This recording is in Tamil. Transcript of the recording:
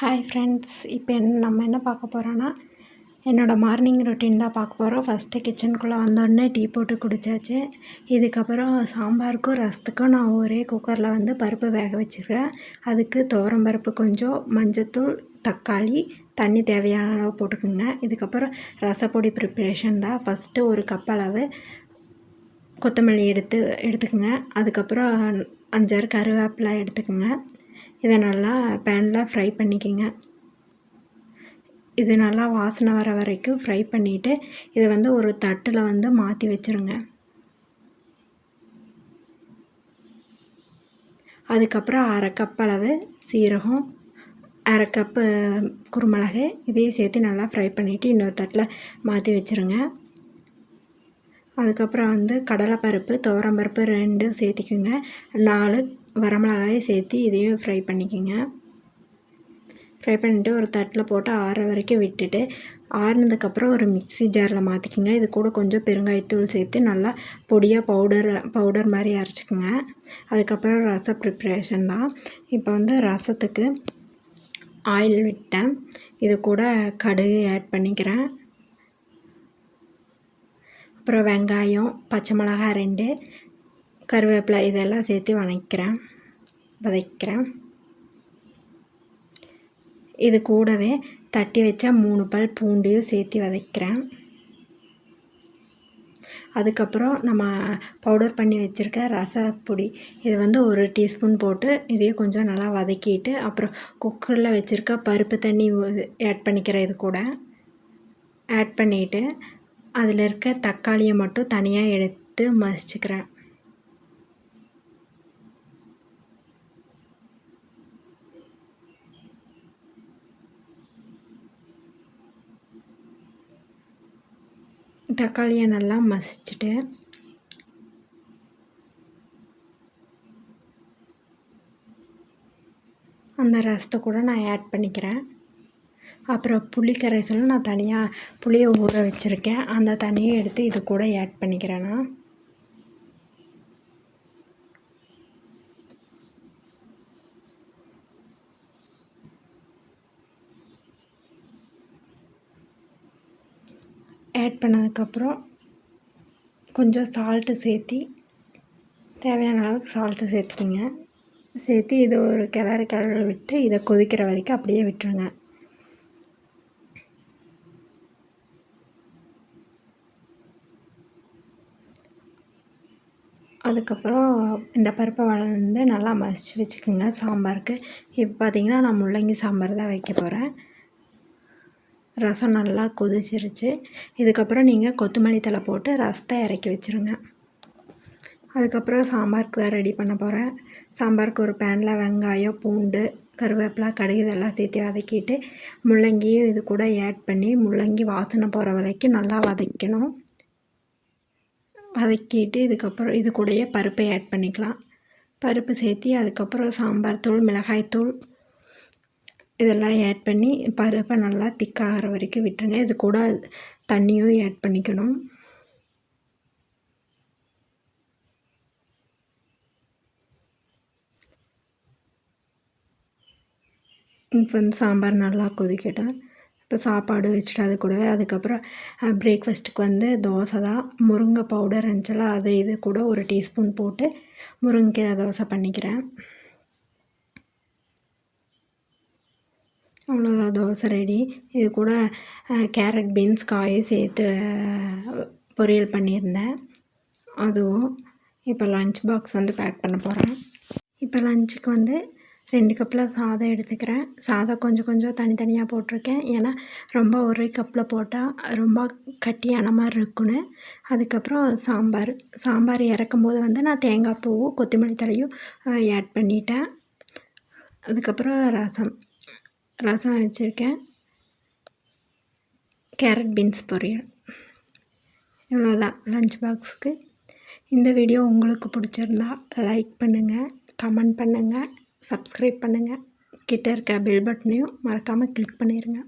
ஹாய் ஃப்ரெண்ட்ஸ் இப்போ என்ன நம்ம என்ன பார்க்க போகிறோன்னா என்னோடய மார்னிங் ரொட்டீன் தான் பார்க்க போகிறோம் ஃபஸ்ட்டு கிச்சனுக்குள்ளே வந்தோடனே டீ போட்டு குடித்தாச்சு இதுக்கப்புறம் சாம்பாருக்கும் ரசத்துக்கும் நான் ஒரே குக்கரில் வந்து பருப்பு வேக வச்சுருக்கேன். அதுக்கு துவரம் பருப்பு கொஞ்சம் மஞ்சத்தூள் தக்காளி தண்ணி தேவையான அளவு போட்டுக்கோங்க. இதுக்கப்புறம் ரசப்பொடி ப்ரிப்ரேஷன் தான். ஃபஸ்ட்டு ஒரு கப் அளவு கொத்தமல்லி எடுத்து எடுத்துக்கோங்க. அதுக்கப்புறம் அஞ்சாறு கருவேப்பிலை எடுத்துக்கோங்க. இதை நல்லா பேனில் ஃப்ரை பண்ணிக்கோங்க. இது நல்லா வாசனை வர வரைக்கும் ஃப்ரை பண்ணிவிட்டு இதை வந்து ஒரு தட்டில் வந்து மாற்றி வச்சுருங்க. அதுக்கப்புறம் அரை கப் அளவு சீரகம் அரை கப்பு குருமிளகு இதையும் சேர்த்து நல்லா ஃப்ரை பண்ணிவிட்டு இன்னொரு தட்டில் மாற்றி வச்சுருங்க. அதுக்கப்புறம் வந்து கடலைப்பருப்பு துவரம்பருப்பு ரெண்டும் சேர்த்திக்கோங்க. நாலு வரமிளகாயை சேர்த்து இதையும் ஃப்ரை பண்ணிக்கோங்க. ஃப்ரை பண்ணிவிட்டு ஒரு தட்டில் போட்டு ஆற வரைக்கும் விட்டுட்டு ஆறுனதுக்கப்புறம் ஒரு மிக்சி ஜாரில் மாற்றிக்கோங்க இது கூட கொஞ்சம் பெருங்காயத்தூள் சேர்த்து நல்லா பொடியாக பவுடர் பவுடர் மாதிரி அரைச்சிக்கோங்க. அதுக்கப்புறம் ரச ப்ரிப்ரேஷன் தான். இப்போ வந்து ரசத்துக்கு ஆயில் விட்டேன். இது கூட கடுகு ஆட் பண்ணிக்கிறேன். அப்புறம் வெங்காயம் பச்சை மிளகாய் ரெண்டு கருவேப்பிலை இதெல்லாம் சேர்த்து வதக்கிறேன் வதக்கிறேன். இது கூடவே தட்டி வச்ச மூணு பல் பூண்டையும் சேர்த்து வதக்கிறேன். அதுக்கப்புறம் நம்ம பவுடர் பண்ணி வச்சுருக்க ரசப்பொடி இது வந்து ஒரு டீஸ்பூன் போட்டு இதையும் கொஞ்சம் நல்லா வதக்கிட்டு அப்புறம் குக்கரில் வச்சுருக்க பருப்பு தண்ணி ஆட் பண்ணிக்கிறேன் இது கூட. ஆட் பண்ணிவிட்டு அதில் இருக்க தக்காளியை மட்டும் தனியாக எடுத்து மசிச்சுக்கிறேன். தக்காளியை நல்லா மசிச்சுட்டு அந்த ரசத்தை கூட நான் ஆட் பண்ணிக்கிறேன். அப்புறம் புளி கரைசலும் நான் தனியாக புளியை ஊற வச்சுருக்கேன். அந்த தண்ணியை எடுத்து இது கூட ஆட் பண்ணிக்கிறேன் நான். ஆட் பண்ணதுக்கப்புறம் கொஞ்சம் சால்ட்டு சேர்த்தி தேவையான அளவுக்கு சால்ட்டு சேர்த்துக்குங்க. சேர்த்து இது ஒரு கிளறு கிளறு விட்டு இதை கொதிக்கிற வரைக்கும் அப்படியே விட்டுருங்க. அதுக்கப்புறம் இந்த பருப்பை வந்து நல்லா மசித்து வச்சுக்கோங்க. சாம்பாருக்கு. இப்போ பார்த்திங்கன்னா நான் முள்ளங்கி சாம்பார் தான் வைக்க போகிறேன் ரசம் நல்லா கொதிச்சிருச்சு. இதுக்கப்புறம் நீங்கள் கொத்தமல்லி தலை போட்டு ரசத்தை இறக்கி வச்சுருங்க. அதுக்கப்புறம் சாம்பாருக்கு தான் ரெடி பண்ண போகிறேன் சாம்பாருக்கு ஒரு பேனில் வெங்காயம் பூண்டு கருவேப்பிலை கடுகு இதெல்லாம் சேர்த்து வதக்கிட்டு முள்ளங்கியும் இது கூட ஆட் பண்ணி முள்ளங்கி வாசனை போகிற வரைக்கும் நல்லா வதக்கணும். வதக்கிட்டு இதுக்கப்புறம் இது கூடயே பருப்பை ஆட் பண்ணிக்கலாம். பருப்பு சேர்த்தி அதுக்கப்புறம் சாம்பார் தூள் மிளகாய் தூள் இதெல்லாம் ஆட் பண்ணி பருப்பை நல்லா திக்காகிற வரைக்கும் விட்டுருங்க. இது கூட தண்ணியும் ஆட் பண்ணிக்கணும். இப்போ வந்து சாம்பார் நல்லா கொதிக்கட்டும். இப்போ சாப்பாடு வச்சுட்டு அது கூடவே அதுக்கப்புறம் பிரேக்ஃபாஸ்ட்டுக்கு வந்து தோசை தான். முருங்கை பவுடர் இருந்துச்சுல அதை இது கூட ஒரு டீஸ்பூன் போட்டு முருங்கைக்கீரை தோசை பண்ணிக்கிறேன். அவ்வளோதான் தோசை ரெடி இது கூட கேரட் பீன்ஸ் காயும் சேர்த்து பொரியல் பண்ணியிருந்தேன். அதுவும் இப்போ லஞ்ச் பாக்ஸ் வந்து பேக் பண்ண போகிறேன் இப்போ லஞ்சுக்கு வந்து ரெண்டு கப்பில் சாதம் எடுத்துக்கிறேன். சாதம் கொஞ்சம் கொஞ்சம் தனித்தனியாக போட்டிருக்கேன். ஏன்னா ரொம்ப ஒரே கப்பில் போட்டால் ரொம்ப கட்டியான மாதிரி இருக்குன்னு அதுக்கப்புறம் சாம்பார். சாம்பார் இறக்கும்போது வந்து நான் தேங்காய் பூவும் கொத்தமல்லி தலையும் ஆட் பண்ணிட்டேன். அதுக்கப்புறம் ரசம். ரசம் வச்சுருக்கேன். கேரட் பீன்ஸ் பொரியல். இவ்வளோதான் லஞ்ச் பாக்ஸுக்கு இந்த வீடியோ உங்களுக்கு பிடிச்சிருந்தா லைக் பண்ணுங்கள் கமெண்ட் பண்ணுங்கள் சப்ஸ்கிரைப் பண்ணுங்கள் கிட்டே இருக்க பெல் பட்டனையும் மறக்காமல் கிளிக் பண்ணிடுங்க